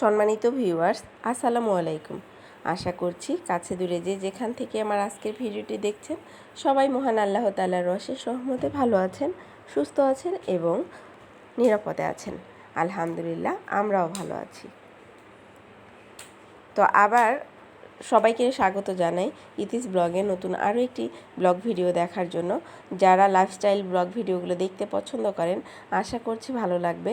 সম্মানিত ভিউয়ার্স আসসালামু আলাইকুম। আশা করছি কাছে দূরে যে যেখান থেকে আমার আজকের ভিডিওটি দেখছেন, সবাই মহান আল্লাহ তাল্লাহর রসের সহমতে ভালো আছেন, সুস্থ আছেন এবং নিরাপদে আছেন। আলহামদুলিল্লাহ, আমরাও ভালো আছি। তো আবার সবাইকে স্বাগত জানাই ইতিস ব্লগে নতুন আরও একটি ব্লগ ভিডিও দেখার জন্য। যারা লাইফস্টাইল ব্লগ ভিডিওগুলো দেখতে পছন্দ করেন, আশা করছি ভালো লাগবে।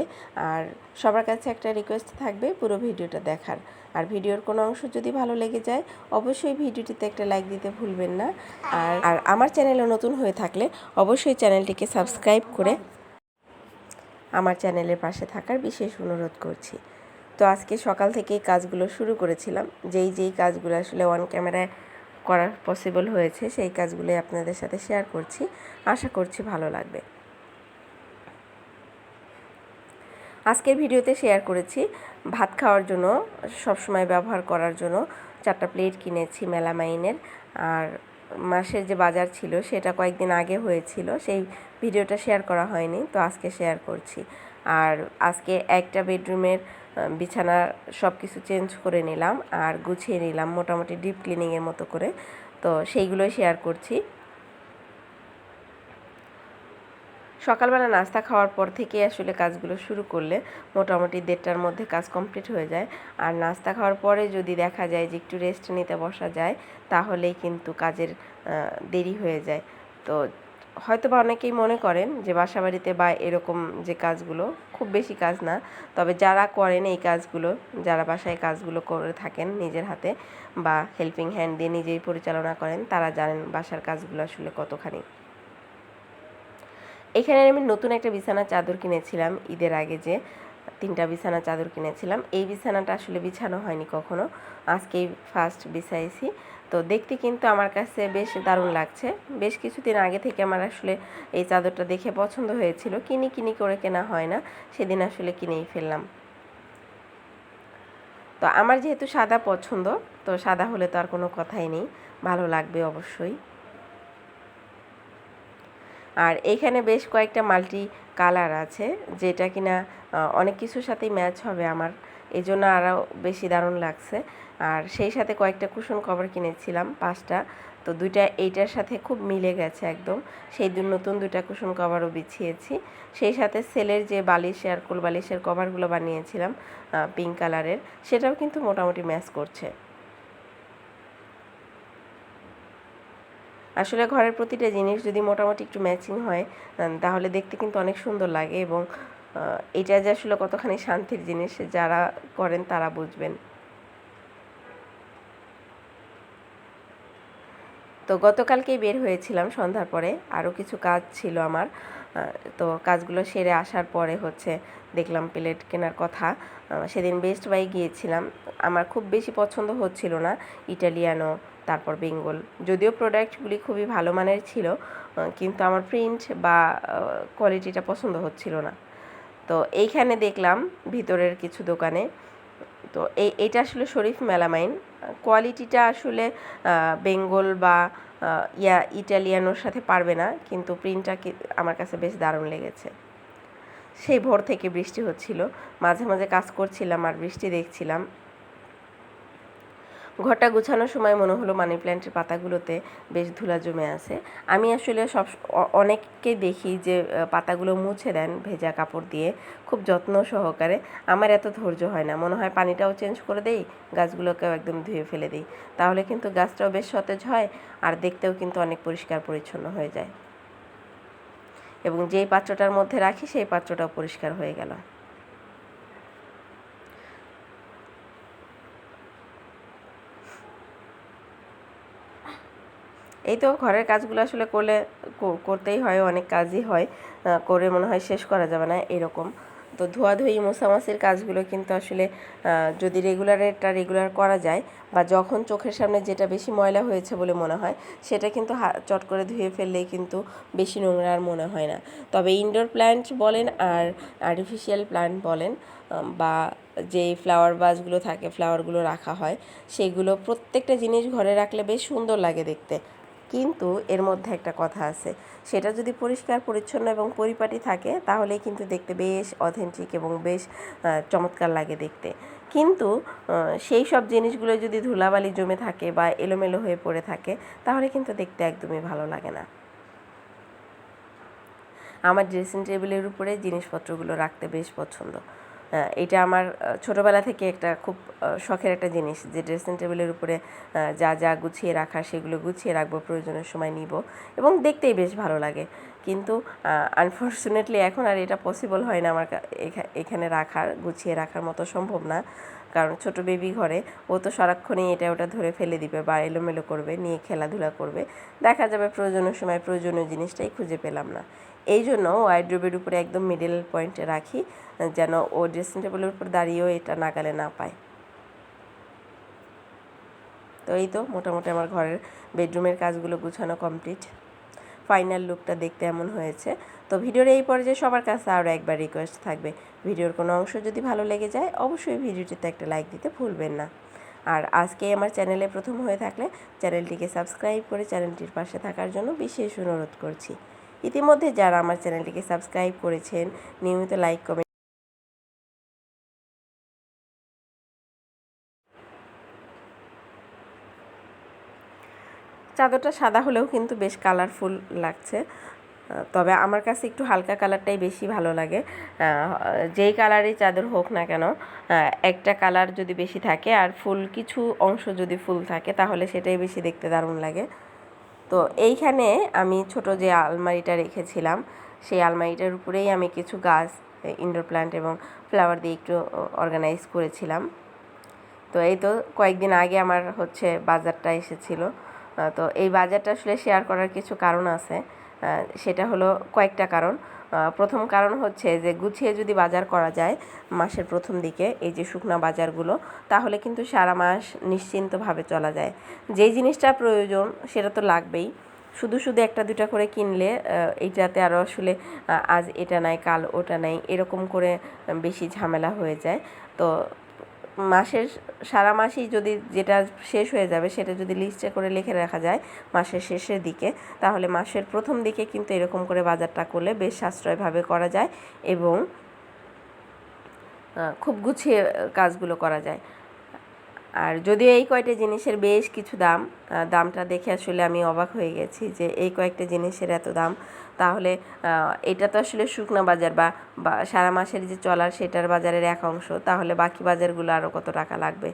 আর সবার কাছে একটা রিকোয়েস্ট থাকবে পুরো ভিডিওটা দেখার। আর ভিডিওর কোনো অংশ যদি ভালো লেগে যায়, অবশ্যই ভিডিওটিতে একটা লাইক দিতে ভুলবেন না। আর আর আমার চ্যানেলে নতুন হয়ে থাকলে অবশ্যই চ্যানেলটিকে সাবস্ক্রাইব করে আমার চ্যানেলের পাশে থাকার বিশেষ অনুরোধ করছি। তো আজকে সকাল থেকেই কাজগুলো শুরু করেছিলাম। যেই যেই কাজগুলো আসলে অন ক্যামেরায় করা পসিবল হয়েছে, সেই কাজগুলোই আপনাদের সাথে শেয়ার করছি। আশা করছি ভালো লাগবে। আজকের ভিডিওতে শেয়ার করেছি ভাত খাওয়ার জন্য, সবসময় ব্যবহার করার জন্য। চারটা প্লেট কিনেছি মেলামাইনের। আর মাসের যে বাজার ছিল, সেটা কয়েকদিন আগে হয়েছিল, সেই ভিডিওটা শেয়ার করা হয়নি, তো আজকে শেয়ার করছি। আর আজকে একটা বেডরুমের বিছানা সব কিছু চেঞ্জ করে নিলাম আর গুছিয়ে নিলাম মোটামুটি ডিপ ক্লিনিংয়ের মতো করে। তো সেইগুলোই শেয়ার করছি। সকালবেলা নাস্তা খাওয়ার পর থেকে আসলে কাজগুলো শুরু করলে মোটামুটি দেড়টার মধ্যে কাজ কমপ্লিট হয়ে যায়। আর নাস্তা খাওয়ার পরে যদি দেখা যায় যে একটু রেস্ট নিতে বসা যায়, তাহলেই কিন্তু কাজের দেরি হয়ে যায়। তো হয়তো বা অনেকেই মনে করেন যে বাসা বাড়িতে বা এরকম যে কাজগুলো খুব বেশি কাজ না। তবে যারা করেন এই কাজগুলো, যারা বাসায় কাজগুলো করে থাকেন নিজের হাতে বা হেল্পিং হ্যান্ড দিয়ে নিজেই পরিচালনা করেন, তারা জানেন বাসার কাজগুলো আসলে কতখানি। এখানে আমি নতুন একটা বিছানা চাদর কিনেছিলাম ঈদের আগে যে তিনটা বিছানা চাদর কিনেছিলাম। এই বিছানাটা আসলে বিছানো হয়নি কখনো। আজকেই ফার্স্ট বিছাইছি। তো দেখতে কিন্তু আমার কাছে বেশ দারুণ লাগছে। বেশ কিছুদিন আগে থেকে আমার আসলে এই চাদরটা দেখে পছন্দ হয়েছিল। কিনি কিনি করে কেনা হয় না। সেদিন আসলে কিনেই ফেললাম। তো আমার যেহেতু সাদা পছন্দ, তো সাদা হলে তো আর কোনো কথাই নেই। ভালো লাগবে অবশ্যই। আর এখানে বেশ কয়েকটা মাল্টি কালার আছে, যেটা কিনা অনেক কিছুর সাথেই ম্যাচ হবে আমার। এই জন্য আরও বেশি দারুণ লাগছে। আর সেই সাথে কয়েকটা কুশন কভার কিনেছিলাম, পাঁচটা। তো দুইটা এইটার সাথে খুব মিলে গেছে একদম। সেই দু, নতুন দুইটা কুশন কভারও বিছিয়েছি। সেই সাথে সেলের যে বালিশ আর কোল বালিশের কভারগুলো বানিয়েছিলাম পিঙ্ক কালারের, সেটাও কিন্তু মোটামুটি ম্যাচ করছে। আসলে ঘরের প্রতিটা জিনিস যদি মোটামুটি একটু ম্যাচিং হয় তাহলে দেখতে কিন্তু অনেক সুন্দর লাগে এবং এটা যে আসলে কতখানি শান্তির জিনিস যারা করেন তারা বুঝবেন। তো গতকালকেই বের হয়েছিলাম সন্ধ্যার পরে আরও কিছু কাজ ছিল আমার তো কাজগুলো সেরে আসার পরে হচ্ছে দেখলাম প্লেট কেনার কথা সেদিন বেস্ট বাই গিয়েছিলাম। আমার খুব বেশি পছন্দ হচ্ছিল না, ইটালিয়ানো তারপর বেঙ্গল। যদিও প্রোডাক্টগুলি খুবই ভালো মানের ছিল কিন্তু আমার প্রিন্ট বা কোয়ালিটিটা পছন্দ হচ্ছিল না। তো এইখানে দেখলাম ভিতরের কিছু দোকানে। তো এই এটা আসলে শরীফ মেলামাইন। কোয়ালিটিটা আসলে বেঙ্গল বা ইয়া, ইটালিয়ানোর সাথে পারবে না, কিন্তু প্রিন্টটা আমার কাছে বেশ দারুণ লেগেছে। সেই ভোর থেকে বৃষ্টি হচ্ছিল। মাঝে মাঝে কাজ করছিলাম আর বৃষ্টি দেখছিলাম। ঘরটা গোছানোর সময় মনে হলো মানি প্ল্যান্টের পাতাগুলোতে বেশ ধুলা জমে আছে। আমি আসলে সব অনেককে দেখি যে পাতাগুলো মুছে দেন ভেজা কাপড় দিয়ে খুব যত্ন সহকারে। আমার এত ধৈর্য হয় না। মনে হয় পানিটাও চেঞ্জ করে দেই, গাছগুলোকেও একদম ধুয়ে ফেলে দিই। তাহলে কিন্তু গাছটাও বেশ সতেজ হয় আর দেখতেও কিন্তু অনেক পরিষ্কার পরিচ্ছন্ন হয়ে যায়। এবং যেই পাত্রটার মধ্যে রাখি, সেই পাত্রটাও পরিষ্কার হয়ে গেল। এই তো ঘরের কাজগুলো আসলে করলে করতেই হয়, অনেক কাজই হয় করে মনে হয় শেষ করা যাবে না এরকম। তো ধোয়াধুয়ি, মোছামাছির কাজগুলো কিন্তু আসলে যদি রেগুলারেরটা রেগুলার করা যায় বা যখন চোখের সামনে যেটা বেশি ময়লা হয়েছে বলে মনে হয়, সেটা কিন্তু চট করে ধুয়ে ফেললেই কিন্তু বেশি নোংরা আর মনে হয় না। তবে ইনডোর প্ল্যান্ট বলেন আর আর্টিফিশিয়াল প্ল্যান্ট বলেন বা যে ফ্লাওয়ার বাসগুলো থাকে ফ্লাওয়ারগুলো রাখা হয়, সেগুলো প্রত্যেকটা জিনিস ঘরে রাখলে বেশ সুন্দর লাগে দেখতে। কিন্তু এর মধ্যে একটা কথা আছে। সেটা যদি পরিষ্কার, পরিচ্ছন্ন এবং পরিপাটি থাকে, তাহলেই কিন্তু দেখতে বেশ অথেন্টিক এবং বেশ চমৎকার লাগে দেখতে। কিন্তু সেই সব জিনিসগুলো যদি ধুলাবালি জমে থাকে বা এলোমেলো হয়ে পড়ে থাকে, তাহলে কিন্তু দেখতে একদমই ভালো লাগে না। আমার ড্রেসিং টেবিলের উপরে জিনিসপত্রগুলো রাখতে বেশ পছন্দ। এটা আমার ছোটবেলা থেকে একটা খুব শখের একটা জিনিস যে ড্রেসিং টেবিলের উপরে যা যা গুছিয়ে রাখা সেগুলো গুছিয়ে রাখব, প্রয়োজনের সময় নিব এবং দেখতেই বেশ ভালো লাগে। কিন্তু আনফর্চুনেটলি এখন আর এটা পসিবল হয় না আমার এখানে রাখার, গুছিয়ে রাখার মতো সম্ভব না। কারণ ছোট বেবি ঘরে, ও তো সারাক্ষণই এটা ওটা ধরে ফেলে দিবে বা এলোমেলো করবে, নিয়ে খেলাধুলা করবে। দেখা যাবে প্রয়োজনীয় সময় প্রয়োজনীয় জিনিসটাই খুঁজে পেলাম না। এই জন্য ওয়াইড্রোবের উপরে একদম মিডল পয়েন্টে রাখি, যেন ও ড্রেসিং টেবিলের উপর দাঁড়িয়েও এটা নাগালে না পায়। তো এই তো মোটামুটি আমার ঘরের বেডরুমের কাজগুলো গুছানো কমপ্লিট ফাইনাল লুকটা দেখতে এমন হয়েছে। তো ভিডিওর এই পর্যায়ে সবার কাছে আরও একবার রিকোয়েস্ট থাকবে, ভিডিওর কোনো অংশ যদি ভালো লেগে যায়, অবশ্যই ভিডিওটিতে একটা লাইক দিতে ভুলবেন না। আর আজকে আমার চ্যানেলে প্রথম হয়ে থাকলে চ্যানেলটিকে সাবস্ক্রাইব করে চ্যানেলটির পাশে থাকার জন্য বিশেষ অনুরোধ করছি। ইতিমধ্যে যারা আমার চ্যানেলটিকে সাবস্ক্রাইব করেছেন, নিয়মিত লাইক, কমেন্ট চাদরটা সাদা হলেও কিন্তু বেশ কালারফুল লাগছে। তবে আমার কাছে একটু হালকা কালারটাই বেশি ভালো লাগে। যেই কালারই চাদর হোক না কেন একটা কালার যদি বেশি থাকে আর ফুল, কিছু অংশ যদি ফুল থাকে, তাহলে সেটাই বেশি দেখতে দারুণ লাগে। তো এইখানে আমি ছোট যে আলমারিটা রেখেছিলাম, সেই আলমারিটার উপরেই আমি কিছু গাছ ইনডোর প্ল্যান্ট এবং ফ্লাওয়ার দিয়ে একটু অর্গানাইজ করেছিলাম। তো এই তো কয়েকদিন আগে আমার হচ্ছে বাজারটা এসেছিল। তো এই বাজারটা আসলে শেয়ার করার কিছু কারণ আছে। সেটা হলো কয়েকটা কারণ। প্রথম কারণ হচ্ছে যে গুছিয়ে যদি বাজার করা যায় মাসের প্রথম দিকে, এই যে শুকনা বাজারগুলো, তাহলে কিন্তু সারা মাস নিশ্চিন্তভাবে চলা যায়। যেই জিনিসটা প্রয়োজন, সেটা তো লাগবেই। শুধু শুধু একটা দুটা করে কিনলে এইটাতে আরও আসলে আজ এটা নাই, কাল ওটা নাই, এরকম করে বেশি ঝামেলা হয়ে যায়। তো মাসের সারা মাসই যদি যেটা শেষ হয়ে যাবে সেটা যদি লিস্টে করে লিখে রাখা যায় মাসের শেষের দিকে, তাহলে মাসের প্রথম দিকে কিন্তু এরকম করে বাজারটা করলে বেশ সাশ্রয়ভাবে করা যায় এবং খুব গুছিয়ে কাজগুলো করা যায়। আর যদিও এই কয়টা জিনিসের বেশ কিছু দাম দামটা দেখে আসলে আমি অবাক হয়ে গেছি যে এই কয়েকটা জিনিসের এত দাম। তাহলে এটা তো আসলে শুকনা বাজার বা সারা মাসের যে চলার সেটার বাজারের এক অংশ, তাহলে বাকি বাজারগুলো আরও কত টাকা লাগবে?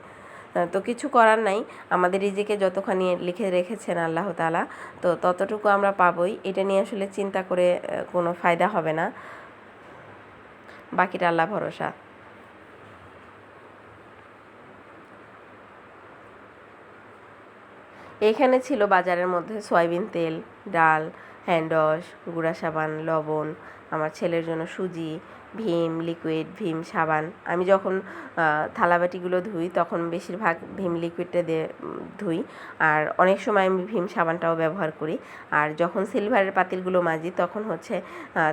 তো কিছু করার নাই। আমাদের রিজিকে যতখানি লিখে রেখেছেন আল্লাহ তাআলা, তো ততটুকু আমরা পাবোই। এটা নিয়ে আসলে চিন্তা করে কোনো ফায়দা হবে না। বাকিটা আল্লাহ ভরসা। এখানে ছিল বাজারের মধ্যে সয়াবিন তেল, ডাল হ্যান্ডওয়াশ গুঁড়া সাবান, লবণ, আমার ছেলের জন্য সুজি ভীম লিকুইড ভীম, সাবান। আমি যখন থালাবাটিগুলো ধুই, তখন বেশিরভাগ ভীম লিকুইডটা দিয়ে ধুই। আর অনেক সময় আমি ভীম, সাবানটাও ব্যবহার করি। আর যখন সিলভারের পাতিলগুলো মাজি, তখন হচ্ছে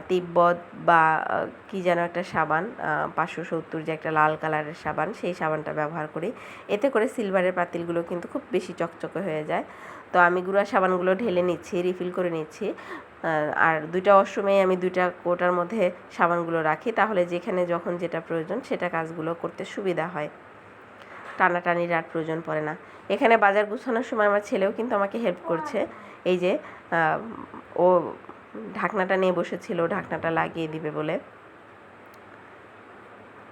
তিব্বত বা কি যেন একটা সাবান পাঁচশো সত্তর যে একটা লাল কালারের সাবান, সেই সাবানটা ব্যবহার করি। এতে করে সিলভারের পাতিলগুলো কিন্তু খুব বেশি চকচকে হয়ে যায়। তো আমি গুঁড়া সাবানগুলো ঢেলে নিচ্ছি রিফিল করে নিচ্ছি। আর দুইটা অসময়ে আমি দুইটা কোটার মধ্যে সাবানগুলো রাখি। তাহলে যেখানে যখন যেটা প্রয়োজন সেটা কাজগুলো করতে সুবিধা হয়। টানাটানির আর প্রয়োজন পড়ে না। এখানে বাজার গুছানোর সময় আমার ছেলেও কিন্তু আমাকে হেল্প করছে। এই যে ও ঢাকনাটা নিয়ে বসেছিল ঢাকনাটা লাগিয়ে দিবে বলে।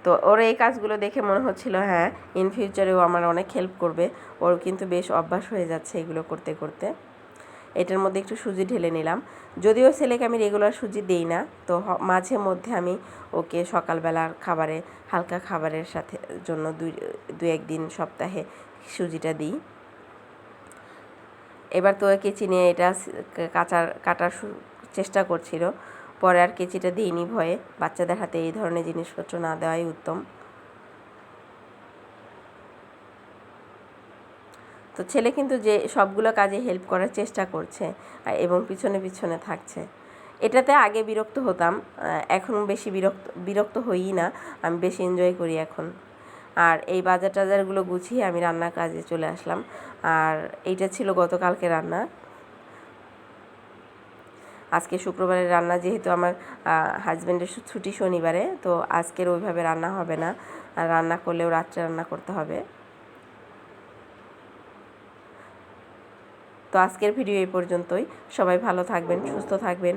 তো ওর এই কাজগুলো দেখে মনে হচ্ছিল হ্যাঁ ইন ফিউচারেও আমার অনেক হেল্প করবে। ওর কিন্তু বেশ অভ্যাস হয়ে যাচ্ছে এগুলো করতে করতে। এটার মধ্যে একটু সুজি ঢেলে নিলাম। যদিও ছেলেকে আমি রেগুলার সুজি দিই না, তো মাঝে মধ্যে আমি ওকে সকালবেলার খাবারে, হালকা খাবারের সাথে জন্য দুই দু একদিন সপ্তাহে সুজিটা দিই। এবার তো কেচি নিয়ে এটা কাচার, কাটার চেষ্টা করছিল। পরে আর কেচিটা দিইনি ভয়ে। বাচ্চাদের হাতে এই ধরনের জিনিসপত্র না দেওয়াই উত্তম। তো ছেলে কিন্তু যে সবগুলো কাজে হেল্প করার চেষ্টা করছে এবং পিছনে পিছনে থাকছে। এটাতে আগে বিরক্ত হতাম এখন বেশি বিরক্ত বিরক্ত হই না, আমি বেশি এনজয় করি এখন। আর এই বাজার টাজারগুলো গুছিয়ে আমি রান্নার কাজে চলে আসলাম। আর এইটা ছিল গতকালকে রান্না। আজকে শুক্রবারের রান্না যেহেতু আমার হাজব্যান্ডের ছুটি শনিবারে, তো আজকের ওইভাবে রান্না হবে না। আর রান্না করলেও রাত্রে রান্না করতে হবে। তো আজকের ভিডিও এই পর্যন্তই। সবাই ভালো থাকবেন, সুস্থ থাকবেন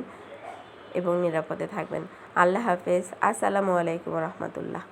এবং নিরাপদে থাকবেন। আল্লাহ হাফেজ। আসসালামু আলাইকুম রহমতুল্লাহ।